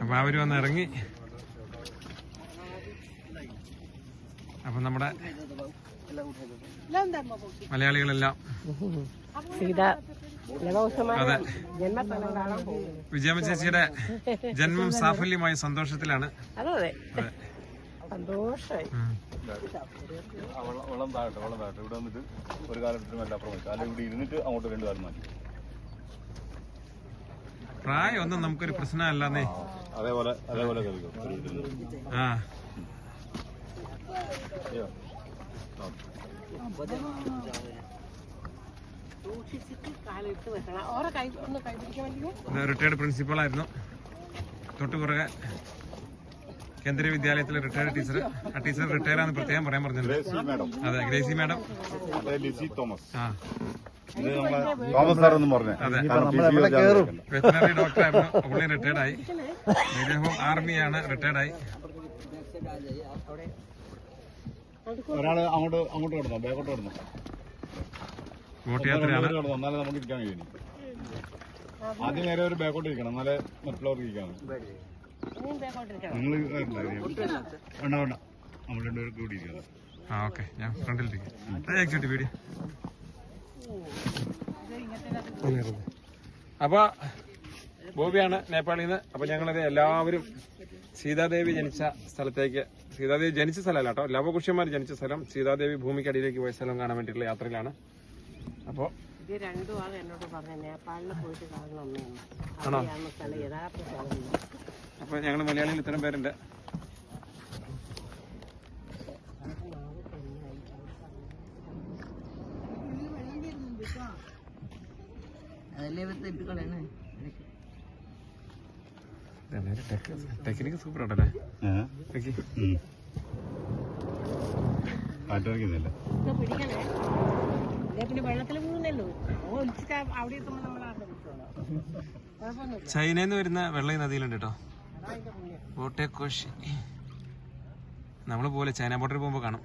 അപ്പൊ അവർ വന്ന് ഇറങ്ങി അപ്പൊ നമ്മുടെ മലയാളികളെല്ലാം അതെ. വിജയമ്മ ചേച്ചിയുടെ ജന്മം സാഫല്യമായ സന്തോഷത്തിലാണ്. സന്തോഷമായി. താഴട്ടെ താഴട്ടെ. ഇവിടെ വന്നിട്ട് ഒരു കാലഘട്ടത്തിൽ അല്ല അപ്പുറം അല്ലെങ്കിൽ ഇവിടെ ഇരുന്നിട്ട് അങ്ങോട്ട് രണ്ട് കാലം മാറ്റി. പ്രായം ഒന്നും നമുക്കൊരു പ്രശ്നമല്ലെന്നേ. അതേപോലെ അതേപോലെ. ആ. റിട്ടയർഡ് പ്രിൻസിപ്പൾ ആയിരുന്നു തൊട്ടു പുറകെ കേന്ദ്രീയ വിദ്യാലയത്തിലെ റിട്ടയർഡ് ടീച്ചർ ആ ടീച്ചർ റിട്ടയർ ആണെന്ന് പ്രത്യേകം പറയാൻ പറഞ്ഞിട്ടുണ്ട്. Gracie madam. അതെ ഗ്രേസി മാഡം. അതെ ലിസി തോമസ്. ആ. തോമസ് സാർ എന്ന് പറഞ്ഞേ. വെറ്റിനറി ഡോക്ടർ ആയിരുന്നു. പുള്ളി റിട്ടയർഡ് ആയി. ഇദ്ദേഹം ആർമിയാണ് റിട്ടയർഡ് ആയി. ഒരാൾ അങ്ങോട്ട് അങ്ങോട്ട് കിടന്നോ? ബാക്കോട്ട് കിടന്നോ? ബോട്ട് യാത്രയാണ്. കിടന്നോ? എന്നാലേ നമുക്ക് ഇരിക്കാൻ കഴിയും ആദ്യം നേരെ ഒരു ബാക്കോട്ട് ഇരിക്കണം. എന്നാലേ മറ്റുള്ളവർക്ക് ഇരിക്കാൻ ഇനിയും ബാക്കോട്ടിരിക്കണം നിങ്ങൾ വേണ്ട വേണ്ട. നമ്മൾ രണ്ടുപേരും കൂടി ഇരിക്കണം. ആ ഓക്കെ. ഞാൻ ഫ്രണ്ടിലിരിക്കും. വീഡിയോ അപ്പൊ ബോബിയാണ് നേപ്പാളിൽ നിന്ന് അപ്പൊ ഞങ്ങളത് എല്ലാവരും സീതാദേവി ജനിച്ച സ്ഥലത്തേക്ക് സീതാദേവി ജനിച്ച സ്ഥലമല്ല കേട്ടോ. ലവകുഷ്യന്മാർ ജനിച്ച സ്ഥലം സീതാദേവി ഭൂമിക്കടിയിലേക്ക് പോയ സ്ഥലം കാണാൻ വേണ്ടിയിട്ടുള്ള യാത്രയിലാണ്. അപ്പോ ഇത് രണ്ടു ആൾ എന്നോട് പറഞ്ഞു നേപ്പാളിൽ പോയിട്ട് കാണണം ആണോ? അവിടെയാണ് സ്ഥലം യഥാർത്ഥ സ്ഥലം അപ്പൊ ഞങ്ങൾ മലയാളിയിൽ ഇത്തരം പേരുണ്ട് ടെക്നിക്ക് സൂപ്പർ ഉണ്ടല്ലേ? ചൈനയിൽ നിന്ന് വരുന്ന വെള്ളം നദിയിലുണ്ട് കേട്ടോ. അതാ അതിന്റെ പുണ്യം ബോട്ടെ കോശി നമ്മൾ പോലെ ചൈന ബോർഡറിൽ പോകുമ്പോ കാണും.